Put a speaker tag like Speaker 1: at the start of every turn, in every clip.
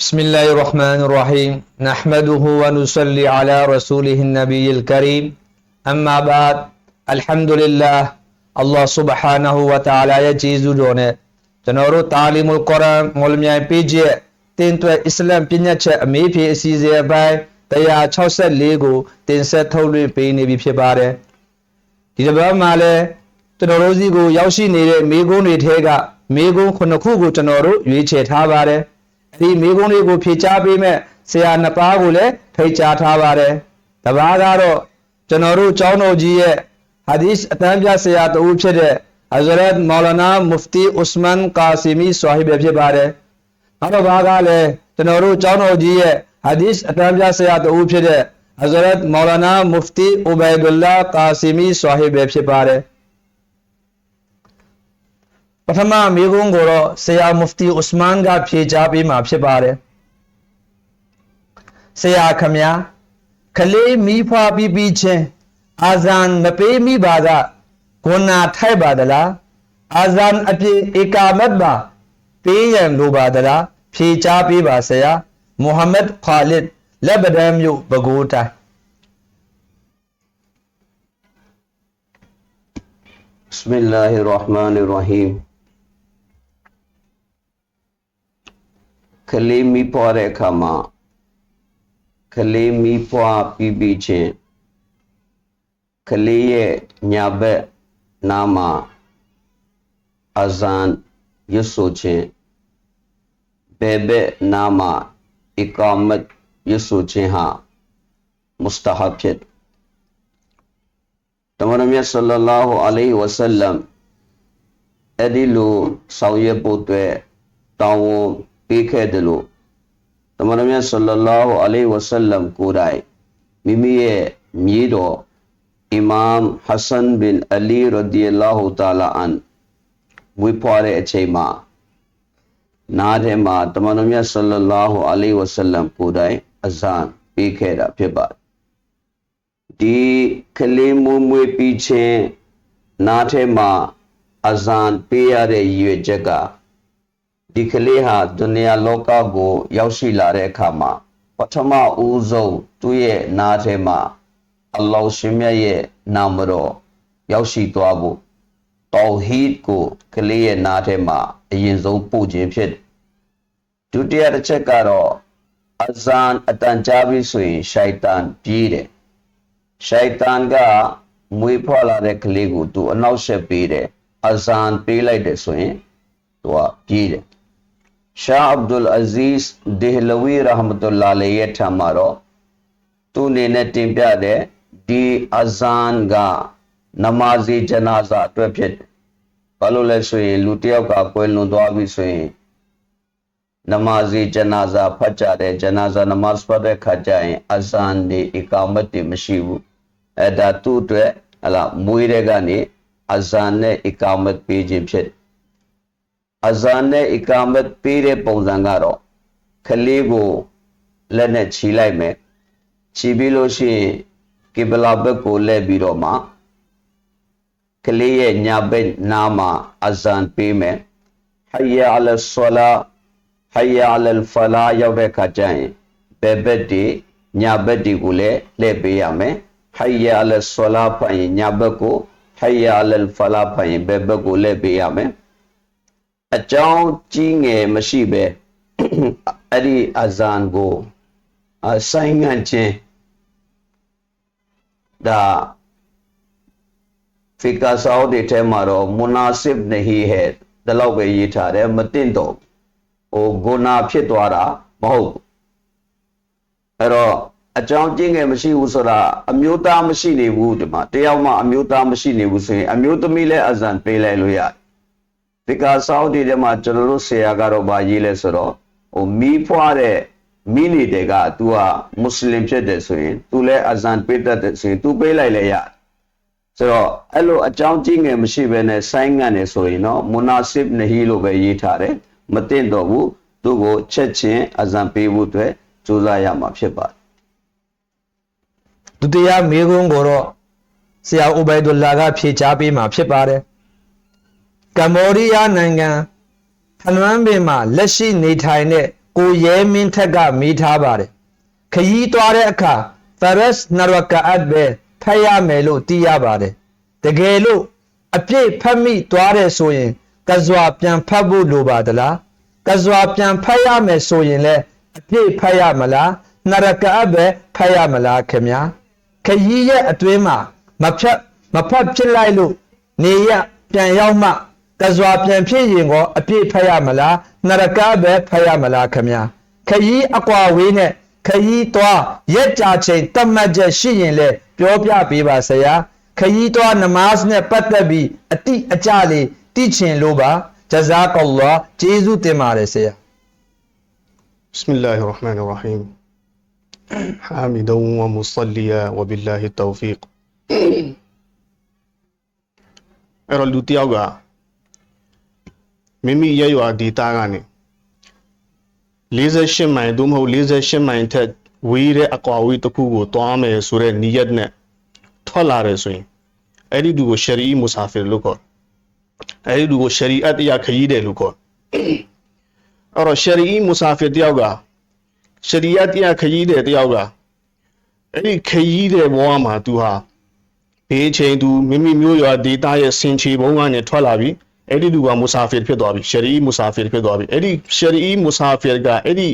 Speaker 1: بسم الله الرحمن الرحيم نحمده ونصلي على رسوله النبي الكريم أما بعد الحمد لله الله سبحانه وتعالى ရဲ့ကျေးဇူးတော်နဲ့ကျွန်တော်တို့တာလီမုလ်ကုရ်အာန်မော်လမြိုင်ပေးချက်တင်သွဲအစ္စလမ်ပညာချက်အမေးဖြေအစီအစဉ်အပိုင်း164ကိုတင်ဆက်ထုတ်လွှင့်ပေးနေပြီဖြစ်ပါတယ်ဒီတစ်ပတ်မှာလည်းကျွန်တော်တို့စီကိုရောက်ရှိနေတဲ့မိကုန်းတွေထဲကမိကုန်းခုနှစ်ခုကိုကျွန်တော်တို့ရွေးချယ်ထားပါတယ် ဒီမိကုန်းတွေကိုဖြေချပေးမဲ့ဆရာနှစ်ပါးကိုလည်းထိတ်ကြားထားပါတယ်တပါးကတော့ကျွန်တော်တို့ကျောင်းတော်ကြီးရဲ့ဟာဒီစ်အတန်းပြဆရာတဦးဖြစ်တဲ့ Hazrat Maulana Mufti Usman Qasimi Sahib ပဲဖြစ်ပါတယ်နောက်တစ်ပါးကလည်းကျွန်တော်တို့ကျောင်းတော်ကြီးရဲ့ဟာဒီစ်အတန်းပြဆရာတဦးဖြစ်တဲ့ Hazrat Maulana Mufti Ubaidullah Qasimi Sahib ပဲဖြစ်ပါတယ် ပထမမိကုန်းကိုတော့ဆရာမုဖတီဥစမန်ကဖြေကြားပေးမှာဖြစ်ပါတယ်ဆရာခမညာကလေးမိဖွာပြီးပြီးချင်းအာဇန်မပေးမိပါကဂုဏထိုက်ပါသလားအာဇန်အပြည့်ဧကာမတ်ပါပေးရန်လိုပါသလားဖြေကြားပေးပါဆရာမုဟမ္မဒ်ခါလစ်လက်ဗဒန်မြို့ပဲခူးတိုင်း
Speaker 2: ဘစ်မီလ္လာဟီရ်ရာဟ်မာနီရ်ရာဟီမ် စတဟဘ်ဖြစ်တမန်တော်မြတ်ဆလ္လာလာဟူအလိုင်းဝဆလမ်အဲ့ ဒီလိုဆောင်ရွက်ဖို့အတွက်တောင်းဝန်ပေးခဲ့တယ်လို့တမန်တော်မြတ်ဆလ္လာလာဟူအလိုင်းဝဆလမ်ကိုယ်တိုင်မိမိရဲ့မြေးတော်အီမမ်ဟဆန်ဘင်အလီရဒီအလာဟူတာလာအန်ဝိဖွားတဲ့အချိန်မှာနားထဲမှာတမန်တော်မြတ်ဆလ္လာလာဟူအလိုင်းဝဆလမ်ကိုယ်တိုင်အဇန်ပေးခဲ့တာဖြစ်ပါတယ်ဒီကလေးမွေးမွေးပြီးချင်းနားထဲမှာအဇန်ပေးရတဲ့ရည်ရွယ်ချက်က ဒီကလေးဟာဒုနီယာလောကကို ရောက်ရှိလာတဲ့အခါမှာပထမဦးဆုံးသူ့ရဲ့နားထဲမှာအလ္လာဟ်ရှင်မြတ်ရဲ့နာမတော်ရောက်ရှိသွားဖို့တောဟီဒ်ကိုကလေးရဲ့နားထဲမှာအရင်ဆုံးပို့ခြင်းဖြစ်တယ်ဒုတိယတစ်ချက်ကတော့အဇန်အတန်ကြားပြီးဆိုရင်ရှိုက်တန်ပြေးတယ်ရှိုက်တန်ကမွေးဖွားလာတဲ့ကလေးကိုသူအနောက်ဆက်ပေးတယ်အဇန်ပေးလိုက်တယ်ဆိုရင်သူကပြေးတယ် ရှာအဗ်ဒุลအဇီးဒေဟလဝီရဟမတုလာလေရဲ့ထံမှာတော့သူအနေနဲ့တင်ပြတဲ့ဒီအဇန်ကနမာဇီဂျနာဇာအတွက်ဖြစ်တယ်ဘာလို့လဲဆိုရင်လူတစ်ယောက်ကကွယ်လွန်သွားပြီဆိုရင်နမာဇီဂျနာဇာဖတ်ကြတယ်ဂျနာဇာနမတ်ဖတ်တဲ့ခါကျရင်အဇန်ဒီအီကာမတ်တွေမရှိဘူးအဲဒါသူ့အတွက်ဟလာမွေးတဲ့ကနေအဇန်နဲ့အီကာမတ်ပေးခြင်းဖြစ် အဇန်နဲ့အီကာမတ်ပေးတဲ့ပုံစံကတော့ကလေးကိုလက်နဲ့ခြီလိုက်မယ်ခြီပြီးလို့ရှိရင်ကိဘလာဘက်ကိုလှည့်ပြီးတော့မှကလေးရဲ့ညာဘက်နားမှာအဇန်ပေးမယ်ဟယအလဆလာဟယအလဖလာရောက်တဲ့ခါကျရင်ဘယ်ဘက်ဒီညာဘက်ဒီကိုလည်းလှည့်ပေးရမယ်ဟယအလဆလာဖရင်ညာဘက်ကိုဟယအလဖလာဖရင်ဘယ်ဘက်ကိုလှည့်ပေးရမယ် အကြောင်းကြီးငယ်မရှိပဲအဲ့ဒီအဇန်ကိုအဆိုင်ငံ့ခြင်းဒါဖီကာဆောဒီထဲမှာတော့မူနာစစ်နဟီဟဲဒီလောက်ပဲရေးထားတယ်မတင်တော့ဟိုဂုနာဖြစ်သွားတာမဟုတ်ဘူးအဲ့တော့အကြောင်းကျင်းငယ်မရှိဘူးဆိုတာအမျိုးသားမရှိနေဘူးဒီမှာတယောက်မှအမျိုးသားမရှိနေဘူးဆိုရင်အမျိုးသမီးလည်းအဇန်ပေးလိုက်လို့ရတယ် ဖီကာဆောဒီထဲမှာကျွန်တော်တို့ဆရာကတော့ဗာရေးလဲဆိုတော့ဟိုမီးဖွားတဲ့မိနေတဲ့က तू ကမွတ်စလင်ဖြစ်တယ်ဆိုရင် तू လည်းအဇန်ပေးတတ်တယ်ဆိုရင် तू ပေးလိုက်လဲရတယ်ဆိုတော့အဲ့လိုအကြောင်းကြီးငယ်မရှိဘဲနဲ့ဆိုင်းငံ့နေဆိုရင်တော့မူနာစစ်နဟီလို့ပဲရေးထားတယ်မတင်တော့ဘူးသူ့ကိုချက်ချင်းအဇန်ပေးဖို့အတွက်ကြိုးစားရမှာဖြစ်ပါတယ်
Speaker 1: ဒုတိယမေကုန်းကိုတော့ဆရာအိုဘိုင်ဒူလာကဖြေချပေးမှာဖြစ်ပါတယ် ကမ္ဘောဒီးယားနိုင်ငံဟနွမ်းပင်မှာလက်ရှိနေထိုင်တဲ့ကိုရဲမင်းထက်ကမိထားပါတယ်ခရီးသွားတဲ့အခါဖရတ်နရကတ်ပဲဖတ်ရမယ်လို့သိရပါတယ်တကယ်လို့အပြည့်ဖတ်မိသွားတယ်ဆိုရင်ကဇွာပြန်ဖတ်ဖို့လိုပါသလားကဇွာပြန်ဖတ်ရမယ်ဆိုရင်လည်းအပြည့်ဖတ်ရမလားနရကတ်ပဲဖတ်ရမလားခင်ဗျာခရီးရဲ့အတွင်းမှာမဖြတ်မဖတ်ဖြစ်လိုက်လို့နေရပြန်ရောက်မှ ကဇွာပြန်ဖြစ်ရင်ကောအပြည့်ဖတ်ရမလားနရကတ်ပဲဖတ်ရမလားခင်ဗျာခရီးအကွာဝေးနဲ့ခရီးသွားရက်ကြာချိန်တတ်မှတ်ချက်ရှိရင်လည်းပြောပြပေးပါဆရာခရီးသွားနမတ်နဲ့ပတ်သက်ပြီးအတိအကျလေးသိချင်လို့ပါဂျဇာကောလာကျေးဇူးတင်ပါတယ်ဆရာ
Speaker 3: بسم الله الرحمن الرحيم حامدا ومصليا وبالله التوفيق အဲ့တော့လူတစ်ယောက်က မိမိရရွာဒေတာကနေ48မိုင်သို့မဟုတ်48မိုင်ထက်ဝေးတဲ့အကွာဝေးတစ်ခုကိုတွားမယ်ဆိုတဲ့နီယတ်နဲ့ထွက်လာတယ်ဆိုရင်အဲ့ဒီလူကိုရှရီမူဆာဖီလို့ခေါ်အဲ့ဒီလူကိုရှရီအတ်တရားခရီးတယ်လို့ခေါ်အဲ့တော့ရှရီမူဆာဖီတယောက်ကရှရီယတ်တရားခရီးတယ်တယောက်ကအဲ့ဒီခရီးတယ်ဘဝမှာသူဟာဘေးချိန်သူမိမိမျိုးရွာဒေတာရဲ့စင်ချေဘုံကနေထွက်လာပြီး အဲ့ဒီလူကမူဆာဖီဖြစ်သွားပြီရှရီမူဆာဖီဖြစ်သွားပြီအဲ့ဒီရှရီမူဆာဖီကအဲ့ဒီ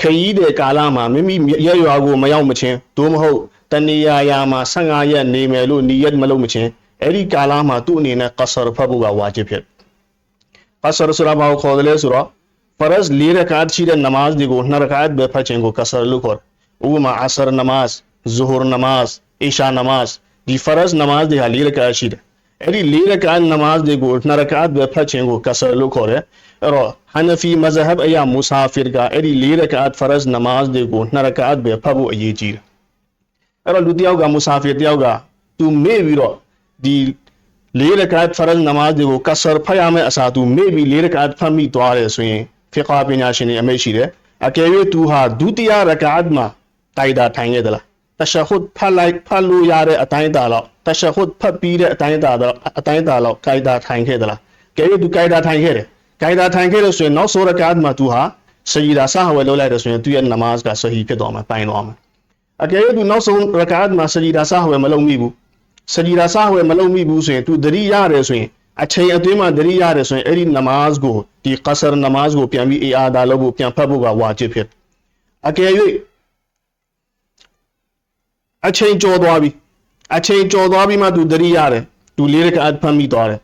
Speaker 3: ခရီးတဲ့ကာလမှာမိမိရရွာကိုမရောက်မချင်းသို့မဟုတ်တဏီယာယာမှာ15ရက်နေမယ်လို့နီယတ်မလုပ်မချင်းအဲ့ဒီကာလမှာသူ့အနေနဲ့ကဆရဖတ်ဖို့ကဝါဂျစ်ဖြစ်ကဆရဆိုတာဘာကိုခေါ်တယ်လဲဆိုတော့ဖရဇ်၄ရကာတ်ရှိတဲ့နမတ်တွေကို2ရကာတ်ပဲဖတ်ခြင်းကိုကဆရလို့ခေါ်တယ်ဥပမာအဆရနမတ်ဇူဟ်နမတ်အီရှာနမတ်ဒီဖရဇ်နမတ်တွေဟာ၄ရကာတ်ရှိတယ် အဲ့ဒီ၄ရကာတ်နမတ်တွေကို2ရကာတ်ပဲဖတ်ခြင်းကိုကဆရလို့ခေါ်တယ်အဲ့တော့ဟနဖီမဇဟဘအယာမူဆာဖီကအဲ့ဒီ၄ရကာတ်ဖရဇ်နမတ်တွေကို2ရကာတ်ပဲဖတ်ဖို့အရေးကြီးတယ်အဲ့တော့လူတစ်ယောက်ကမူဆာဖီတစ်ယောက်ကသူမေ့ပြီးတော့ဒီလေးရကတ်ဖရဇ်နမတ်တွေကိုကဆရဖတ်ရမယ့်အစားသူမေ့ပြီးလေးရကတ်ဖတ်မိသွားတယ်ဆိုရင်ဖီကာပညာရှင်တွေအမိတ်ရှိတယ်အကယ်၍သူဟာဒုတိယရကတ်မှာတိုင်တာထိုင်ခဲ့သလား တရှဟุดဖတ်လိုက်ဖတ်လို့ရတဲ့အတိုင်းတာလောက်တရှဟุดဖတ်ပြီးတဲ့အတိုင်းတာတော့အတိုင်းတာလောက်ကြိုက်တာထိုင်ခဲ့သလားကယ်၍သူကြိုက်တာထိုင်ခဲ့တယ်ကြိုက်တာထိုင်ခဲ့လို့ဆိုရင်နောက်ဆိုရကတ်မှာသူဟာစဂျီဒါဆာဟဝဲလုပ်လိုက်တယ်ဆိုရင်သူရဲ့နမတ်ကဆဟီဖြစ်သွားမှာပိုင်သွားမှာအကယ်၍သူနောက်ဆုံးရကတ်မှာစဂျီဒါဆာဟဝဲမလုပ်မိဘူးစဂျီဒါဆာဟဝဲမလုပ်မိဘူးဆိုရင်သူသတိရတယ်ဆိုရင်အချိန်အတွင်းမှာသတိရတယ်ဆိုရင်အဲ့ဒီနမတ်ကိုဒီကဆာနမတ်ကိုပြန်ပြီးအေအာဒါလုပ်ဖို့ပြန်ဖတ်ဖို့ကဝါဂျစ်ဖြစ်အကယ်၍ အချိန်ကျော်သွားပြီအချိန်ကျော်သွားပြီးမှသူသတိရတယ်သူလေးရကအဖတ်မိသွားတယ်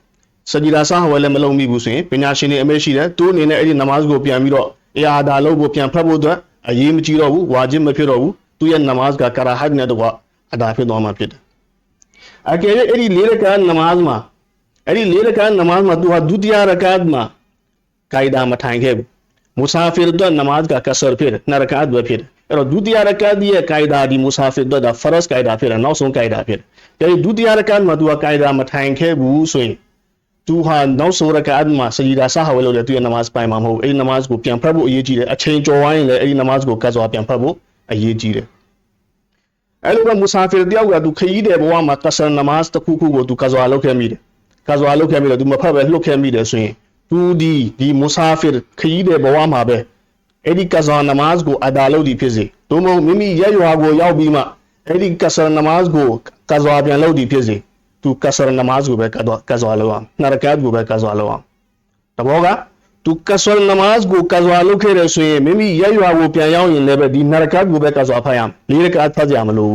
Speaker 3: စဂျီဒါဆာဟဝဲလည်းမလုပ်မိဘူးဆိုရင်ပညာရှင်တွေအမေရှိတယ်သူအနေနဲ့အဲ့ဒီနမတ်ကိုပြန်ပြီးတော့အေအာဒါလုပ်ဖို့ပြန်ဖတ်ဖို့အတွက်အရေးမကြီးတော့ဘူးဝါဂျစ်မဖြစ်တော့ဘူးသူရဲ့နမတ်ကကာရာဟတ်နဲ့တော့အဒါဖြစ်သွားမှာဖြစ်တယ်အကယ်၍အဲ့ဒီလေးရကနမတ်မှာအဲ့ဒီလေးရကနမတ်မှာသူဟာဒုတိယရကတ်မှာဂိုင်ဒါမထိုင်ခဲ့ဘူးမူဆာဖီတော့နမတ်ကကဆရဖြစ်တယ်နရကတ်ပဲဖြစ်တယ် အဲ့တော့ဒုတိယရကတ်ရဲ့ဂိုင်ဒါဒီမူဆာဖီတော့ဒါဖရတ်ဂိုင်ဒါဖြစ်တယ်နောက်ဆုံးဂိုင်ဒါဖြစ်တယ်အဲ့ဒီဒုတိယရကတ်မှာသူကဂိုင်ဒါမထိုင်ခဲ့ဘူးဆိုရင်သူဟာနောက်ဆုံးရကတ်မှာစဂျီဒါဆာဟဝဲလို့လေသူရဲ့နမတ်ပိုင်မှာမဟုတ်အဲ့ဒီနမတ်ကိုပြန်ဖတ်ဖို့အရေးကြီးတယ်အချိန်ကျော်ဝိုင်းရင်လည်းအဲ့ဒီနမတ်ကိုကတ်စွာပြန်ဖတ်ဖို့အရေးကြီးတယ်အဲ့လိုပဲမူဆာဖီတယောက်ကသူခရီးတဲ့ဘဝမှာကဆာနမတ်တစ်ခုခုကိုသူကဇွာလုပ်ခဲ့မိတယ်ကဇွာလုပ်ခဲ့မိတယ်သူမဖတ်ပဲလှုပ်ခဲ့မိတယ်ဆိုရင်သူဒီဒီမူဆာဖီခရီးတဲ့ဘဝမှာပဲ အဲ့ဒီကဇွာနမတ်ကိုအဒါလုပ်ဒီဖြစ်စေသို့မဟုတ်မိမိရက်ရွာကိုရောက်ပြီးမှအဲ့ဒီကဆာနမတ်ကိုကဇွာပြန်လုပ်ဒီဖြစ်စေသူကဆာနမတ်ကိုပဲကဇွာလုပ်အောင်နရကတ်ကိုပဲကဇွာလုပ်အောင်တဘောကသူကဆာနမတ်ကိုကဇွာလုပ်ခဲ့တယ်ဆိုရင်မိမိရက်ရွာကိုပြန်ရောက်ရင်လည်းပဲဒီနရကတ်ကိုပဲကဇွာဖတ်ရမယ်လေးရကတ်ဖတ်ကြမလို့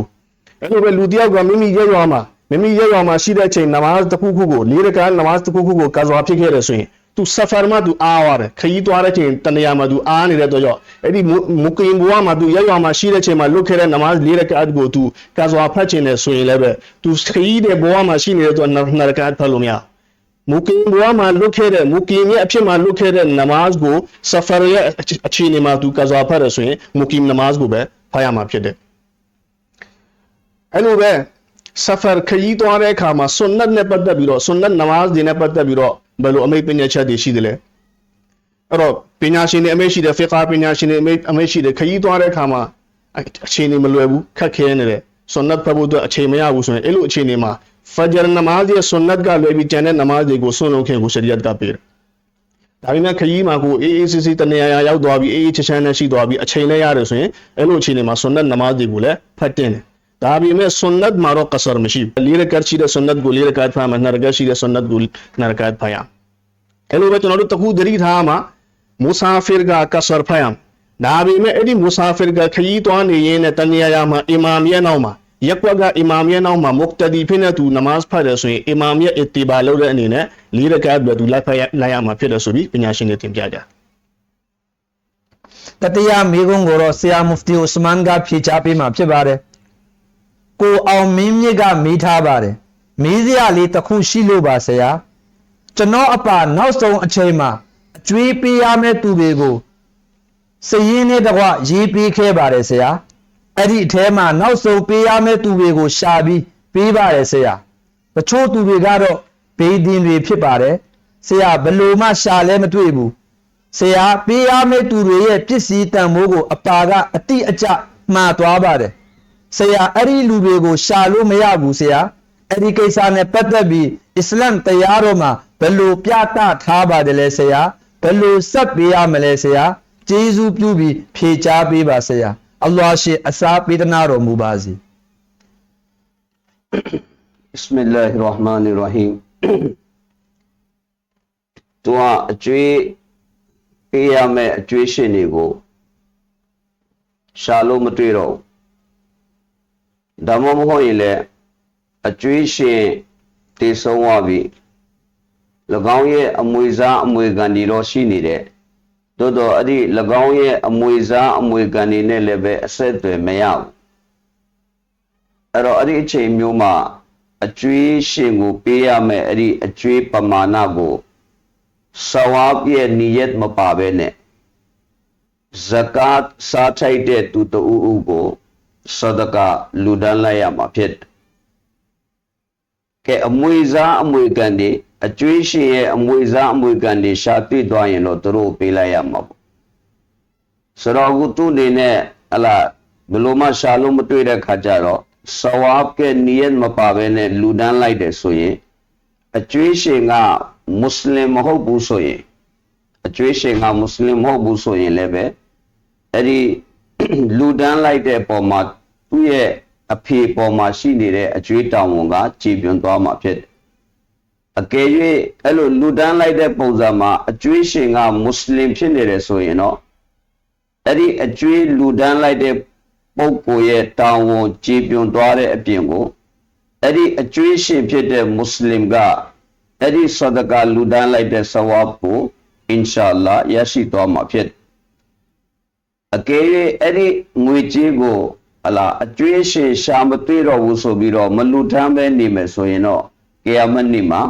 Speaker 3: အဲ့လိုပဲလူတယောက်ကမိမိရက်ရွာမှာမိမိရက်ရွာမှာရှိတဲ့ချိန်နမတ်တစ်ခုခုကိုလေးရကတ်နမတ်တစ်ခုခုကိုကဇွာဖြစ်ခဲ့တယ်ဆိုရင် သူဆဖာမှာသူအားရတယ်ခရီးသွားတဲ့ချိန်တနေရာမှာသူအားနေတဲ့တော့ကြောင့်အဲ့ဒီမုကင်ဘဝမှာသူရက်ရွာမှာရှိတဲ့ချိန်မှာလွတ်ခဲ့တဲ့နမတ်လေးရကတ်ကိုသူကဇွာဖတ်ခြင်းနဲ့ဆိုရင်လည်းပဲသူခရီးတဲ့ဘဝမှာရှိနေတဲ့တော့နရကတ်ဖတ်လို့မရမုကင်ဘဝမှာလွတ်ခဲ့တဲ့မုကင်ရဲ့အဖြစ်မှာလွတ်ခဲ့တဲ့နမတ်ကိုဆဖာရဲ့အခြေအနေမှာသူကဇွာဖတ်ရဆိုရင်မုကင်နမတ်ကိုပဲဖတ်ရမှာဖြစ်တယ်အဲ့လိုပဲဆဖာခရီးသွားတဲ့အခါမှာဆွန်နတ်နဲ့ပတ်သက်ပြီးတော့ဆွန်နတ်နမတ်တွေနဲ့ပတ်သက်ပြီးတော့ ဘယ်လိုအမိတ်ပညာချက်တွေရှိတယ်လဲအဲ့တော့ပညာရှင်တွေအမိတ်ရှိတယ်ဖီကာပညာရှင်တွေအမိတ်အမိတ်ရှိတယ်ခရီးသွားတဲ့အခါမှာအခြေအနေမလွယ်ဘူးခက်ခဲနေတယ်ဆွန်နတ်ဖတ်ဖို့အတွက်အခြေမရဘူးဆိုရင်အဲ့လိုအခြေအနေမှာဖဂျ်နမာဇ်ရဲ့ဆွန်နတ်ကလွယ်ပြီးကျန်တဲ့နမာဇ်တွေကိုဆွန်လုံးခင်ကိုရှရီယတ်ကပေးတယ်ဒါပေမဲ့ခရီးမှာကိုအေးအေးဆေးဆေးတနေရာရာရောက်သွားပြီးအေးအေးချမ်းချမ်းနဲ့ရှိသွားပြီးအချိန်နဲ့ရတယ်ဆိုရင်အဲ့လိုအချိန်တွေမှာဆွန်နတ်နမတ်တွေကိုလည်းဖတ်တင်တယ် ဒါပေမဲ့ဆွန်နတ်မှာတော့ကဆာမရှိဘူးလေးရကတ်ရှိတဲ့ဆွန်နတ်ကိုလေးရကတ်ဖမ်းမှာနှစ်ရကတ်ရှိတဲ့ဆွန်နတ်ကိုနှစ်ရကတ်ဖမ်းရအဲ့လိုပဲကျွန်တော်တို့တခုသတိထားမှာမူဆာဖီကကဆာဖမ်းရဒါပေမဲ့အဲ့ဒီမူဆာဖီကခရီးသွားနေရင်နဲ့တနေရာရာမှာအီမာမ်ရဲ့နောက်မှာရက်ကွက်ကအီမာမ်ရဲ့နောက်မှာမုတ်တဒီဖြစ်နေသူနမတ်ဖတ်တယ်ဆိုရင်အီမာမ်ရဲ့အစ်တီဘာလုပ်တဲ့အနေနဲ့လေးရကတ်ပဲသူလိုက်ဖတ်ရလိုက်ရမှာဖြစ်တယ်ဆိုပြီးပညာရှင်တွေသင်ပြကြတယ်
Speaker 1: တတိယမိကုံးကိုတော့ဆရာမူဖတီဥစမန်ကဖြေချပေးမှာဖြစ်ပါတယ် ကိုအောင်မင်းမြစ်ကမေးထားပါတယ်မေးစရာလေးတစ်ခုရှိလို့ပါဆရာကျွန်တော်အပါနောက်ဆုံးအချိန်မှာအကျွေးပေးရမယ့်သူတွေကိုစည်ရင်းနဲ့တကွရေးပေးခဲ့ပါတယ်ဆရာအဲ့ဒီအထဲမှာနောက်ဆုံးပေးရမယ့်သူတွေကိုရှာပြီးပေးပါတယ်ဆရာတချို့သူတွေကတော့ဘေးဒင်းတွေဖြစ်ပါတယ်ဆရာဘယ်လို့မှရှာလဲမတွေ့ဘူးဆရာပေးရမယ့်သူတွေရဲ့ပစ္စည်းတန်ဖိုးကိုအပါကအတိအကျမှားသွားပါတယ် ဆရာအဲ့ဒီလူတွေကိုရှာလို့မရဘူးဆရာအဲ့ဒီကိစ္စနဲ့ပတ်သက်ပြီးအစ္စလမ်တရားတော်မှာဘယ်လိုပြသထားပါတယ်လဲဆရာဘယ်လိုဆက်ပေးရမလဲဆရာကျေးဇူးပြုပြီးဖြေချပေးပါဆရာအလ္လာဟ်ရှိအစာပေးသနာတော်မူပါစေ
Speaker 2: بسم الله الرحمن الرحيم သူကအကျွေးပေးရမယ့်အကျွေးရှင်တွေကိုရှာလို့မတွေ့တော့ဘူး ဒါမှမဟုတ်ရင်လည်းအကျွေးရှင်တည်ဆုံးသွားပြီ၎င်းရဲ့အမွေစားအမွေခံတွေတော့ရှိနေတယ်သို့တော့အဲ့ဒီ၎င်းရဲ့အမွေစားအမွေခံတွေနဲ့လည်းပဲအဆက်အသွယ်မရဘူးအဲ့တော့အဲ့ဒီအချိန်မျိုးမှာအကျွေးရှင်ကိုပေးရမယ်အဲ့ဒီအကျွေးပမာဏကိုဆဝါဘ်ရဲ့နီယတ်မပါဘဲနဲ့ဇကာတ်စားထိုက်တဲ့သူတူအူကို ဆဒကာလူဒန်းလိုက်ရမှာဖြစ်တယ်ကဲအမွေစားအမွေကန်တွေအကျွေးရှင်ရဲ့အမွေစားအမွေကန်တွေရှာတွေ့သွားရင်တော့သူတို့ပေးလိုက်ရမှာပေါ့ဆိုတော့အခုသူ့အနေနဲ့ဟလာဘယ်လိုမှရှာလို့မတွေ့တဲ့ခါကျတော့ဆဝါဘ်ကနီယတ်မပါဘဲနဲ့လူဒန်းလိုက်တယ်ဆိုရင်အကျွေးရှင်ကမွတ်စလင်မဟုတ်ဘူးဆိုရင်အကျွေးရှင်ကမွတ်စလင်မဟုတ်ဘူးဆိုရင်လည်းပဲအဲ့ဒီလူဒန်းလိုက်တဲ့ပုံမှာ သူ့ရဲ့အဖေပေါ်မှာရှိနေတဲ့အကျွေးတောင်ဝန်ကကြည်ပြွန်သွားမှာဖြစ်တယ်အကယ်၍အဲ့လိုလူဒန်းလိုက်တဲ့ပုံစံမှာအကျွေးရှင်ကမွတ်စလင်ဖြစ်နေတယ်ဆိုရင်တော့အဲ့ဒီအကျွေးလူဒန်းလိုက်တဲ့ပုဂ္ဂိုလ်ရဲ့တောင်ဝန်ကြည်ပြွန်သွားတဲ့အပြင်ကိုအဲ့ဒီအကျွေးရှင်ဖြစ်တဲ့မွတ်စလင်ကအဲ့ဒီဆဒကာလူဒန်းလိုက်တဲ့ဆဝါဘ်ကိုအင်ရှာအလ္လာဟ်ရရှိသွားမှာဖြစ်တယ်အကယ်၍အဲ့ဒီငွေကြေးကို ဟလာအကျွေးရှင်ရှာမတွေ့တော့ဘူးဆိုပြီးတော့မလူထမ်းပဲနေမယ်ဆိုရင်တော့ကေယာမတ်နေ့မှာ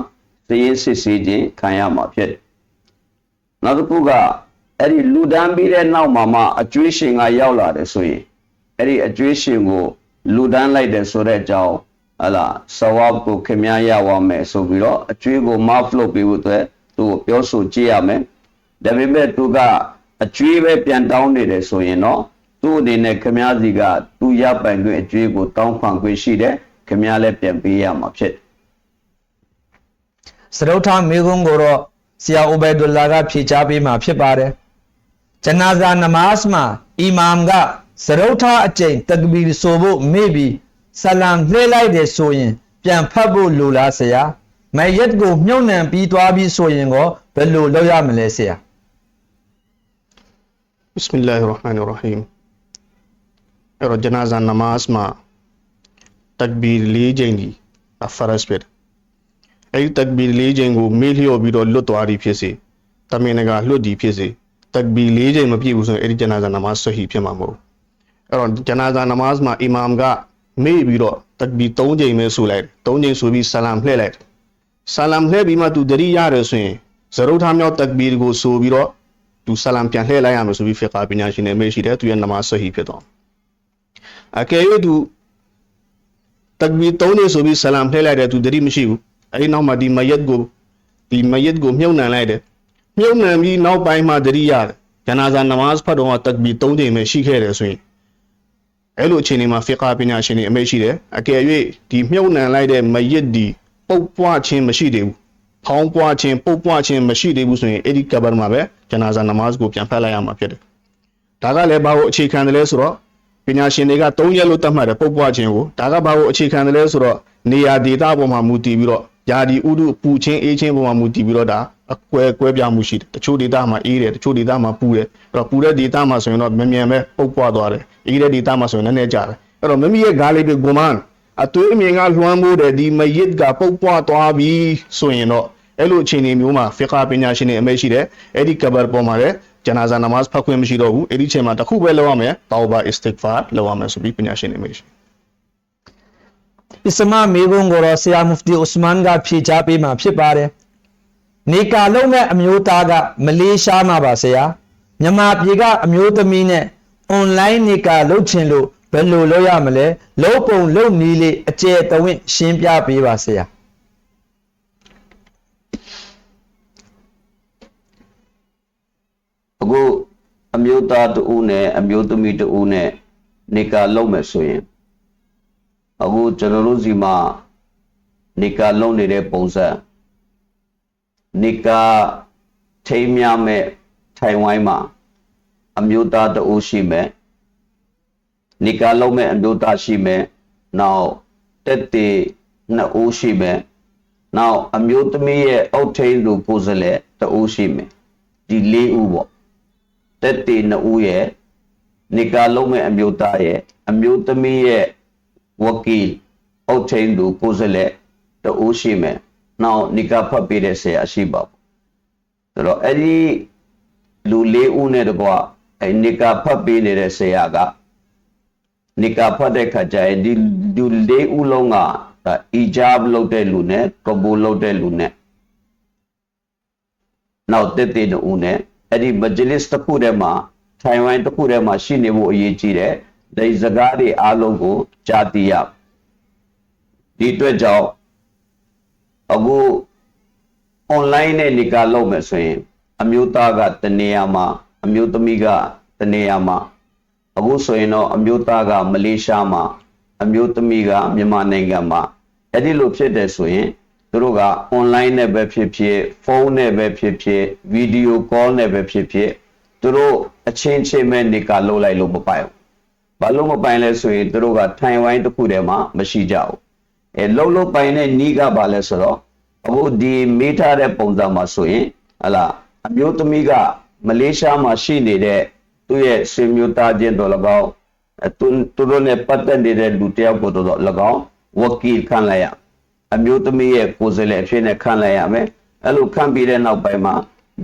Speaker 2: သရင်စစ်ဆေးခြင်းခံရမှာဖြစ်တယ်။နောက်တစ်ခုကအဲ့ဒီလူဒန်းပြီးတဲ့နောက်မှာမှအကျွေးရှင်ကရောက်လာတယ်ဆိုရင်အဲ့ဒီအကျွေးရှင်ကိုလူဒန်းလိုက်တယ်ဆိုတဲ့အကြောင်းဟလာဆဝပ်ကိုခင်များရပါမယ်ဆိုပြီးတော့အကျွေးကိုမဖလို့ပြီးဖို့အတွက်သူ့ကိုပြောဆိုကြည့်ရမယ်။ဒါပေမဲ့သူကအကျွေးပဲပြန်တောင်းနေတယ်ဆိုရင်တော့ သူ့အနေနဲ့ခမားစီကသူရပိုင်ခွင့်အကျွေးကိုတောင်းခံခွင့်ရှိတယ်ခမားလည်းပြန်ပေးရမှာဖြစ်တယ်
Speaker 1: စရုပ်ထမေကုံးကိုတော့ဆရာအိုဘဲဒူလာကဖြေချပေးမှာဖြစ်ပါတယ်ဂျနာဇာနမတ်မှာအီမာမ်ကစရုပ်ထအကျိန်တကဘီဆိုဖို့မေ့ပြီးဆလမ်လှည့်လိုက်တယ်ဆိုရင်ပြန်ဖတ်ဖို့လိုလားဆရာမယတ်ကိုမြုံနှံပြီးသွားပြီးဆိုရင်ကောဘယ်လိုလုပ်ရမလဲဆရာ
Speaker 3: بسم الله الرحمن الرحيم အဲ့တော့ဂျနာဇာနမတ်မှာတကဘီ၄ချိန်ဒီအဖရတ်ဖြစ်အဲ့ဒီတကဘီ၄ချိန်ကိုမေ့လျော့ပြီးတော့လွတ်သွားသည်ဖြစ်စေတမင်တကာလွတ်သည်ဖြစ်စေတကဘီ၄ချိန်မပြည့်ဘူးဆိုရင်အဲ့ဒီဂျနာဇာနမတ်ဆဟီဖြစ်မှာမဟုတ်ဘူးအဲ့တော့ဂျနာဇာနမတ်မှာအီမာမ်ကမေ့ပြီးတော့တကဘီ၃ချိန်ပဲဆိုလိုက်၃ချိန်ဆိုပြီးဆလမ်လှည့်လိုက်ဆလမ်လှည့်ပြီးမှသူတတိရတယ်ဆိုရင်ဇရုတ်ထားမြောက်တကဘီကိုဆိုပြီးတော့သူဆလမ်ပြန်လှည့်လိုက်ရမယ်ဆိုပြီးဖီကာပညာရှင်တွေမေ့ရှိတယ်သူရဲ့နမတ်ဆဟီဖြစ်တော့ အကယ်၍သူတကဘီ၃ချိန်ဆိုပြီးဆလမ်လှည့်လိုက်တယ်သူတတိမရှိဘူးအဲဒီနောက်မှာဒီမယတ်ကိုဒီမယတ်ကိုမြုပ်နှံလိုက်တယ်မြုပ်နှံပြီးနောက်ပိုင်းမှာတတိရတယ်ဂျနာဇာနမတ်ဖတ်တော့တကဘီ၃ချိန်ပဲရှိခဲ့တယ်ဆိုရင်အဲ့လိုအချိန်တွေမှာဖီကာပညာရှင်တွေအမိတ်ရှိတယ်အကယ်၍ဒီမြုပ်နှံလိုက်တဲ့မယတ်ဒီပုတ်ပွားခြင်းမရှိသေးဘူးဖထောင်းပွားခြင်းပုတ်ပွားခြင်းမရှိသေးဘူးဆိုရင်အဲ့ဒီကဘာမှာပဲဂျနာဇာနမတ်ကိုပြန်ဖတ်လိုက်ရမှာဖြစ်တယ်ဒါကလည်းဘာကိုအခြေခံတယ်လဲဆိုတော့ ပညာရှင်တွေက၃ရက်လို့သတ်မှတ်တယ်ပုတ်ပွားခြင်းကိုဒါကဘာကိုအခြေခံတယ်လဲဆိုတော့နေရာဒေသပေါ်မှာမူတည်ပြီးတော့ယာဒီဥဒုပူချင်းအေးချင်းပေါ်မှာမူတည်ပြီးတော့ဒါအကွဲကွဲပြားမှုရှိတယ်တချို့ဒေသမှာအေးတယ်တချို့ဒေသမှာပူတယ်အဲ့တော့ပူတဲ့ဒေသမှာဆိုရင်တော့မြန်မြန်ပဲပုတ်ပွားသွားတယ်အေးတဲ့ဒေသမှာဆိုရင်နည်းနည်းကြာတယ်အဲ့တော့မမီရဲ့ဂါလေးတွေဂွန်မန်အသွေးအမြင်ကလွှမ်းမိုးတဲ့ဒီမယစ်ကပုတ်ပွားသွားပြီဆိုရင်တော့အဲ့လိုအခြေအနေမျိုးမှာဖီကာပညာရှင်တွေအမိတ်ရှိတယ်အဲ့ဒီကဘာပေါ်မှာလည်း ဂျနာဇာနမတ်ဖတ်ခွင့်မရှိတော့ဘူးအဲ့ဒီအချိန်မှာတစ်ခုပဲလုပ်ရမယ်တောဘာအစ္စတစ်ဖာလုပ်ရမယ်ဆိုပြီးပညာရှင်တွေအမိတ်ရှိ
Speaker 1: အစ္စမမေဘုံကိုတော့ဆရာမူဖတီဥစမန်ကဖြေချပေးမှာဖြစ်ပါတယ်နေကာလုံးမဲ့အမျိုးသားကမလေးရှားမှာပါဆရာမြန်မာပြည်ကအမျိုးသမီးနဲ့အွန်လိုင်းနေကာလုပ်ချင်လို့ဘယ်လိုလုပ်ရမလဲလုံးပုံလုံးနီးလေးအကျယ်တဝင့်ရှင်းပြပေးပါဆရာ
Speaker 2: အခုအမျိုးသားတဦးနဲ့အမျိုးသမီးတဦးနဲ့နေကာလုံးမယ်ဆိုရင်အခုကျွန်တော်တို့စီမှာနေကာလုံးနေတဲ့ပုံစံနေကာထိမ်းများမဲ့ထိုင်ဝိုင်းမှာအမျိုးသားတဦးရှိမယ်နေကာလုံးမဲ့အမျိုးသားရှိမယ်နောက်တက်တေနှစ်ဦးရှိမယ်နောက်အမျိုးသမီးရဲ့အုတ်ထိန်လူကိုယ်စားလှယ်တဦးရှိမယ်ဒီလေးဦးပေါ့ တက်တေနှစ်ဦးရဲ့နေကာလုံးမဲ့အမျိုးသားရဲ့အမျိုးသမီးရဲ့ဝကီအုတ်ထိန်သူကိုယ်စားလှယ်တဦးရှိမယ်။နောက်နေကာဖတ်ပေးတဲ့ဆရာရှိပါဘူး။ဆိုတော့အဲ့ဒီလူလေးဦးနဲ့တကွအဲ့နေကာဖတ်ပေးနေတဲ့ဆရာကနေကာဖတ်တဲ့ခါကျရင်ဒီလူလေးဦးလုံးကအီဂျပ်လုပ်တဲ့လူနဲ့ကဘူလုပ်တဲ့လူနဲ့နောက်တက်တဲ့တူနဲ့ အဲ့ဒီမဂျလစ်တစ်ခုထဲမှာထိုင်ဝမ်တစ်ခုထဲမှာရှိနေဖို့အရေးကြီးတယ်ဒီစကားတွေအားလုံးကိုကြားသိရဒီအတွက်ကြောင့်အခု online နဲ့နေကာလုပ်မယ်ဆိုရင် အမျိုးသားကတနေရာမှာအမျိုးသမီးကတနေရာမှာအခုဆိုရင်တော့အမျိုးသားကမလေးရှားမှာအမျိုးသမီးကမြန်မာနိုင်ငံမှာအဲ့ဒီလိုဖြစ်တယ်ဆိုရင် သူတို့က online နဲ့ပဲဖြစ်ဖြစ်ဖုန်းနဲ့ပဲဖြစ်ဖြစ်ဗီဒီယိုကောနဲ့ပဲဖြစ်ဖြစ်သူတို့အချင်းချင်းပဲနေကာလုပ်လိုက်လို့မပိုင်ဘူးဘာလို့မပိုင်လဲဆိုရင်သူတို့ကထိုင်ဝိုင်းတစ်ခုတည်းမှာမရှိကြဘူးအဲလုံးလုံးပိုင်တဲ့နီးကပါလဲဆိုတော့အခုဒီမေးထားတဲ့ပုံစံမှာဆိုရင်ဟလာအမျိုးသမီးကမလေးရှားမှာရှိနေတဲ့သူ့ရဲ့ဆွေမျိုးသားချင်းတော်၎င်းအဲသူသူတို့နဲ့ပတ်သက်နေတဲ့လူတစ်ယောက်ကိုတော့၎င်းဝကီလ်ခံလိုက်ရ အမျိုးသမီးရဲ့ကိုယ်စားလှယ်အဖြစ်နဲ့ခံလိုက်ရမယ်အဲ့လိုခံပြီးတဲ့နောက်ပိုင်းမှာ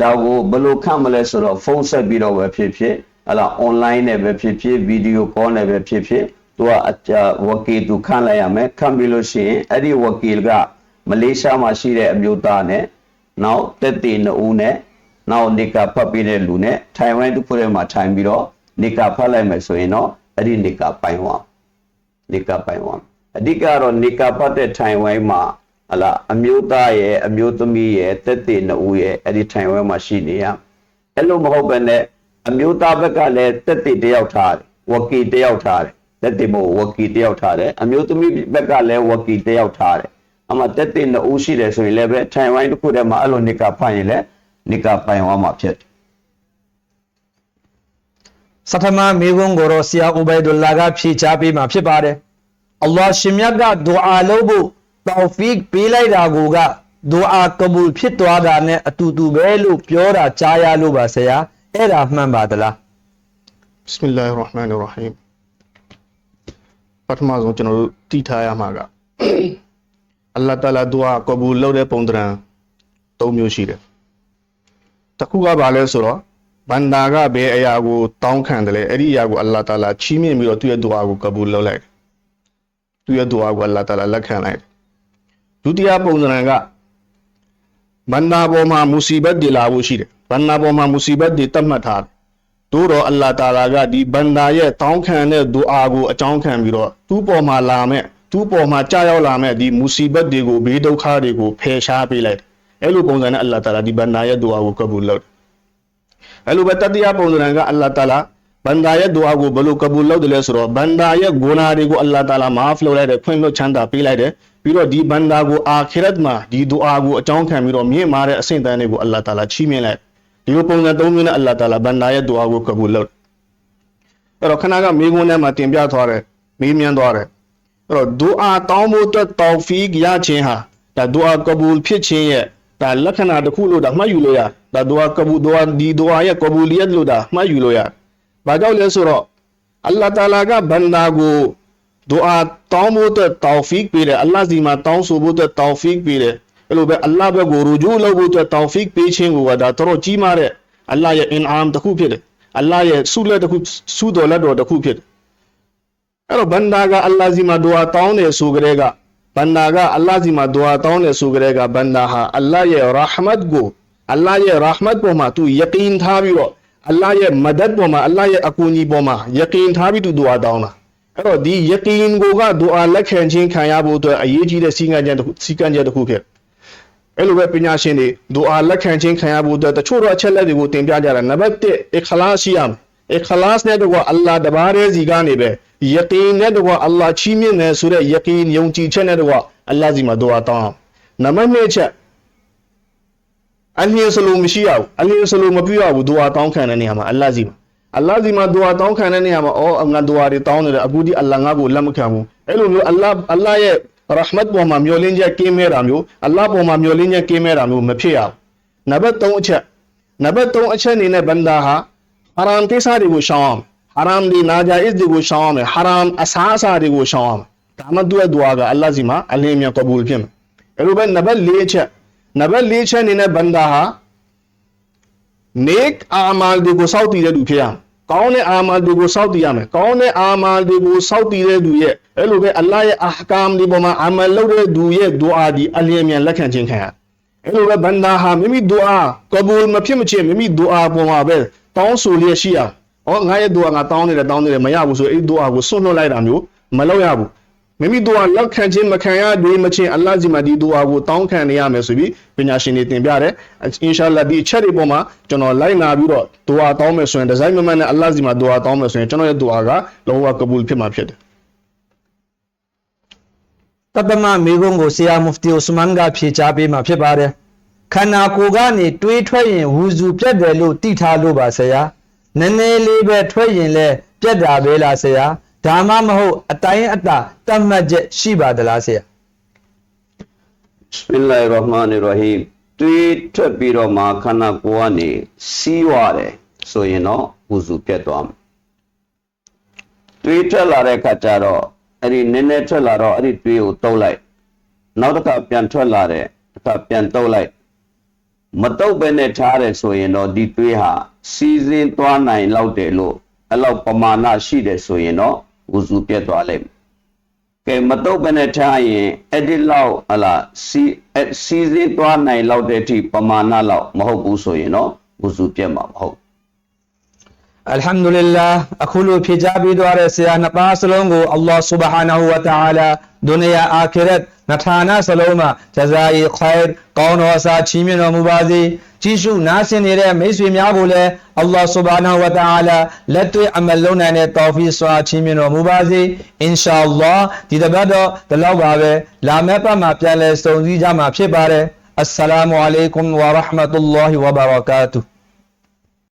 Speaker 2: ဒါကိုဘယ်လိုခံမလဲဆိုတော့ဖုန်းဆက်ပြီးတော့ပဲဖြစ်ဖြစ်ဟလာ online နဲ့ပဲဖြစ်ဖြစ်ဗီဒီယိုကောနဲ့ပဲဖြစ်ဖြစ်သူကအကြဝကီလ်သူခံလိုက်ရမယ်ခံပြီးလို့ရှိရင်အဲ့ဒီဝကီလ်ကမလေးရှားမှာရှိတဲ့အမျိုးသားနဲ့နောက်တက်တေနှစ်ဦးနဲ့နောက်နေကာဖတ်ပြီးတဲ့လူနဲ့ထိုင်ဝမ်တစ်ခုထဲမှာထိုင်ပြီးတော့နေကာဖတ်လိုက်မယ်ဆိုရင်တော့အဲ့ဒီနေကာပိုင်ဝါနေကာပိုင်ဝါ အဓိကတော့နေကာဖတ်တဲ့ထိုင်ဝမ်မှာဟလာအမျိုးသားရဲ့အမျိုးသမီးရဲ့တက်တေနှစ်ဦးရဲ့အဲ့ဒီထိုင်ဝမ်မှာရှိနေရအဲ့လိုမဟုတ်ပဲနဲ့အမျိုးသားဘက်ကလည်းတက်တေတယောက်ထားတယ်ဝကီတယောက်ထားတယ်တက်တေမို့ဝကီတယောက်ထားတယ်အမျိုးသမီးဘက်ကလည်းဝကီတယောက်ထားတယ်အမှတက်တဲ့နှစ်ဦးရှိတယ်ဆိုရင်လည်းပဲထိုင်ဝိုင်းတစ်ခုထဲမှာအဲ့လိုနိကာဖတ်ရင်လည်းနိကာပိုင်သွားမှာဖြစ်တယ်
Speaker 1: စထမမေဘုံကိုတော့ဆရာဥဘိုင်ဒူလာကဖြေချပေးမှာဖြစ်ပါတယ် အလ္လာဟ်ရှင်မြတ်ကဒူအာလုပ်ဖို့တောဖီကပေးလိုက်တာကိုကဒူအာကဘူလ်ဖြစ်သွားတာနဲ့အတူတူပဲလို့ပြောတာကြားရလို့ပါဆရာအဲ့ဒါမှန်ပါသလား
Speaker 3: Bismillahir Rahmanir Rahim ပထမဆုံးကျွန်တော်တို့တည်ထားရမှာကအလ္လာဟ်တာလာဒူအာကဘူလ်လုပ်တဲ့ပုံသဏ္ဍာန်၃မျိုးရှိတယ်တစ်ခုကဘာလဲဆိုတော့ဘန္တာကဘယ်အရာကိုတောင်းခံတယ်လဲအဲ့ဒီအရာကိုအလ္လာဟ်တာလာချီးမြှင့်ပြီးတော့သူ့ရဲ့ဒူအာကိုကဘူလ်လုပ်လိုက်တယ် သူ့ရဲ့ဒူအာကိုအလ္လာဟ်တာလာလက်ခံလိုက်တယ်ဒုတိယပုံသဏ္ဍာန်ကဘန္တာပေါ်မှာမူစီဘတ်တွေလာဖို့ရှိတယ်ဘန္တာပေါ်မှာမူစီဘတ်တွေတတ်မှတ်ထားတယ်တို့တော့အလ္လာဟ်တာလာကဒီဘန္တာရဲ့တောင်းခံတဲ့ဒူအာကိုအကြောင်းခံပြီးတော့သူ့ပေါ်မှာလာမဲ့သူ့ပေါ်မှာကြာရောက်လာမဲ့ဒီမူစီဘတ်တွေကိုဘေးဒုက္ခတွေကိုဖယ်ရှားပေးလိုက်တယ်အဲ့လိုပုံစံနဲ့အလ္လာဟ်တာလာဒီဘန္တာရဲ့ဒူအာကိုကဘူလ်လုပ်တယ်အဲ့လိုပဲတတိယပုံစံကအလ္လာဟ်တာလာ ဘန္တာရဲ့ဒူအာကိုဘယ်လိုကဘူလ်လုပ်တယ်လဲဆိုတော့ဘန္တာရဲ့ဂုဏတွေကိုအလ္လာဟ်တာလာမာဖ်လုပ်လိုက်တယ်ခွင့်လွှတ်ချမ်းသာပေးလိုက်တယ်ပြီးတော့ဒီဘန္တာကိုအာခိရတ်မှာဒီဒူအာကိုအကြောင်းခံပြီးတော့မြင့်မာတဲ့အဆင့်တန်းတွေကိုအလ္လာဟ်တာလာချီးမြှင့်လိုက်ဒီလိုပုံစံသုံးမျိုးနဲ့အလ္လာဟ်တာလာဘန္တာရဲ့ဒူအာကိုကဘူလုပ်အဲ့တော့ခဏကမိကုန်းထဲမှာတင်ပြသွားတယ်မေးမြန်းသွားတယ်အဲ့တော့ဒူအာတောင်းဖို့အတွက်တောဖီကရခြင်းဟာဒါဒူအာကဘူလ်ဖြစ်ခြင်းရဲ့ဒါလက္ခဏာတစ်ခုလို့ဒါမှတ်ယူလို့ရဒါဒူအာကဘူဒူအာဒီဒူအာရဲ့ကဘူလီယတ်လို့ဒါမှတ်ယူလို့ရ ဘာကြောင့်လဲဆိုတော့အလ္လာဟ်တာလာကဘန္တာကိုဒူအာတောင်းဖို့အတွက်တောဖီကပေးတယ်အလ္လာဟ်စီမှာတောင်းဆိုဖို့အတွက်တောဖီကပေးတယ်အဲ့လိုပဲအလ္လာဟ်ဘက်ကိုရူဂျူးလုပ်ဖို့အတွက်တောဖီကပေးခြင်းကိုကဒါတော်တော်ကြီးမားတဲ့အလ္လာဟ်ရဲ့အင်အာမ်တစ်ခုဖြစ်တယ်အလ္လာဟ်ရဲ့ဆုလက်တစ်ခုဆုတော်လက်တော်တစ်ခုဖြစ်တယ်အဲ့တော့ဘန္တာကအလ္လာဟ်စီမှာဒူအာတောင်းတယ်ဆိုကြတဲ့ကဘန္တာကအလ္လာဟ်စီမှာဒူအာတောင်းတယ်ဆိုကြတဲ့ကဘန္တာဟာအလ္လာဟ်ရဲ့ရာဟမတ်ကိုအလ္လာဟ်ရဲ့ရာဟမတ်ပေါ်မှာသူယကင်ထားပြီးတော့ အလ္လာဟ်ရဲ့မဒတ်ပေါ်မှာအလ္လာဟ်ရဲ့အကူအညီပေါ်မှာယကင်ထားပြီးသူဒူအာတောင်းတာအဲ့တော့ဒီယကင်ကိုကဒူအာလက်ခံခြင်းခံရဖို့အတွက်အရေးကြီးတဲ့စီကံချက်တစ်ခုစီကံချက်တစ်ခုဖြစ်အဲ့လိုပဲပညာရှင်တွေဒူအာလက်ခံခြင်းခံရဖို့အတွက်တချို့တော့အချက်လက်တွေကိုတင်ပြကြတာနံပါတ်1အခလာရှိရမယ်အခလာစ်နဲ့တော့အလ္လာဟ်တပါးရဲ့စီကနေပဲယကင်နဲ့တော့အလ္လာဟ်ချီးမြှင့်တယ်ဆိုတဲ့ယကင်ယုံကြည်ချက်နဲ့တော့အလ္လာဟ်စီမှာဒူအာတောင်းအောင်နံပါတ်2ချက် အလျင်စလိုမရှိရဘူးအလျင်စလိုမပြရဘူးဒူအာတောင်းခံတဲ့နေရာမှာအလ္လာဟ်စီမှာအလ္လာဟ်စီမှာဒူအာတောင်းခံတဲ့နေရာမှာအော်ငါဒူအာတွေတောင်းနေတယ်အခုဒီအလ္လာဟ်ငါ့ကိုလက်မခံဘူးအဲ့လိုမျိုးအလ္လာဟ်အလ္လာဟ်ရဲ့ရဟမတ်ပေါ်မှာမျှော်လင့်ချက်ကင်းမဲ့တာမျိုးအလ္လာဟ်ပေါ်မှာမျှော်လင့်ချက်ကင်းမဲ့တာမျိုးမဖြစ်ရဘူးနံပါတ်3အချက်နံပါတ်3အချက်အနေနဲ့ဘန္ဒါဟာဟာရမ်ကိစ္စတွေကိုရှောင်အောင်ဟာရမ်ဒီနာဂျာအစ်တွေကိုရှောင်အောင်ဟာရမ်အစားအစာတွေကိုရှောင်အောင်ဒါမှသူ့ရဲ့ဒူအာကအလ္လာဟ်စီမှာအလင်းမြန်ကဘူလ်ဖြစ်မယ်အဲ့လိုပဲနံပါတ်4ချက်နံပါတ်4ချက် အနေနဲ့ဘန္ဒါဟာ नेक အာမာလ်တွေကိုစောင့်တည်တဲ့သူဖြစ်ရမယ်။ကောင်းတဲ့အာမာလ်တွေကိုစောင့်တည်ရမယ်။ကောင်းတဲ့အာမာလ်တွေကိုစောင့်တည်တဲ့သူရဲ့အဲ့လိုပဲအလ္လာဟ်ရဲ့အာဟ်ကာမ်ဒီပေါ်မှာအာမလ်လုပ်တဲ့သူရဲ့ဒူအာဒီအလျင်မြန်လက်ခံခြင်းခံရ။အဲ့လိုပဲဘန္ဒါဟာမိမိဒူအာကဘူလ်မဖြစ်မချင်းမိမိဒူအာပေါ်မှာပဲတောင်းဆိုလျက်ရှိရ။ဟောငါရဲ့ဒူအာငါတောင်းနေတယ်တောင်းနေတယ်မရဘူးဆိုအဲ့ဒီဒူအာကိုစွန့်လွတ်လိုက်တာမျိုးမလုပ်ရဘူး။ မိမိဒူအာလက်ခံခြင်းမခံရသေးမချင်းအလ္လာဟ်စီမှာဒီဒူအာကိုတောင်းခံနေရမယ်ဆိုပြီးပညာရှင်တွေတင်ပြတယ်အင်ရှာအလ္လာဟ်ဒီအချက်တွေပေါ်မှာကျွန်တော်လိုက်နာပြီးတော့ဒူအာတောင်းမယ်ဆိုရင်ဒီဇိုင်းမမတ်နဲ့အလ္လာဟ်စီမှာဒူအာတောင်းမယ်ဆိုရင်ကျွန်တော်ရဲ့ဒူအာကလောဝကဘူလ်ဖြစ်မှာဖြစ်တယ်
Speaker 1: တတမမိကုံးကိုဆရာမူဖတီဥစမန်ကဖြေချပေးမှာဖြစ်ပါတယ်ခန္ဓာကိုယ်ကနေတွေးထွက်ရင်ဝူစုပြတ်တယ်လို့သိထားလို့ပါဆရာနည်းနည်းလေးပဲထွက်ရင်လဲပြတ်တာပဲလားဆရာ ဒါမှမဟုတ်အတိုင်းအတာတတ်မှတ်ချက်ရှိပါသလားဆရာ
Speaker 2: ဘစ်မင်လာဟ်ရဟ်မာနီရဟီမ်တွေးထွက်ပြီးတော့မှခန္ဓာကိုယ်ကနေစီးရတယ်ဆိုရင်တော့ဝုဇူပြတ်သွားမယ်တွေးထွက်လာတဲ့အခါကျတော့အဲ့ဒီနည်းနည်းထွက်လာတော့အဲ့ဒီတွေးကိုတုပ်လိုက်နောက်တစ်ခါပြန်ထွက်လာတဲ့တစ်ခါပြန်တုပ်လိုက်မတုပ်ပဲနဲ့ထားတယ်ဆိုရင်တော့ဒီတွေးဟာစီးစင်းသွားနိုင်လောက်တယ်လို့အဲ့လောက်ပမာဏရှိတယ်ဆိုရင်တော့ ဝုဇူပြတ်သွားလိမ့်မယ်ကဲမတုတ်ပဲနဲ့ထားရင်အဲ့ဒီလောက်ဟလာစီအဲ့စီစင်းသွားနိုင်လောက်တဲ့အထိပမာဏလောက်မဟုတ်ဘူးဆိုရင်တော့ဝုစုပြတ်မှာမဟုတ်
Speaker 1: အလ်ဟမ်ဒူလ illah အခုလိုဖြေကြားပေးသွားတဲ့ဆရာနှစ်ပါးစလုံးကိုအလ္လာဟ်ဆူဘဟာနာဟူဝတာအာလာဒုနီယာအာခီရတ်နှစ်ဌာနစလုံးမှာဂျဇာယီခိုင်ကောင်းတော်အစာချီးမြှင့်တော်မူပါစေကြီးစုနားဆင်နေတဲ့မိတ်ဆွေများကိုလည်းအလ္လာဟ်ဆူဘဟာနာဟူဝတာအာလာလက်တွေ့အမလုံးနိုင်တဲ့တော်ဖီစွာချီးမြှင့်တော်မူပါစေအင်ရှာအလ္လာဟ်ဒီတစ်ပတ်တော့ဒီလောက်ပါပဲလာမယ့်ပတ်မှာပြန်လည်စုံစည်းကြမှာဖြစ်ပါတယ် السلام عليكم ورحمة الله وبركاته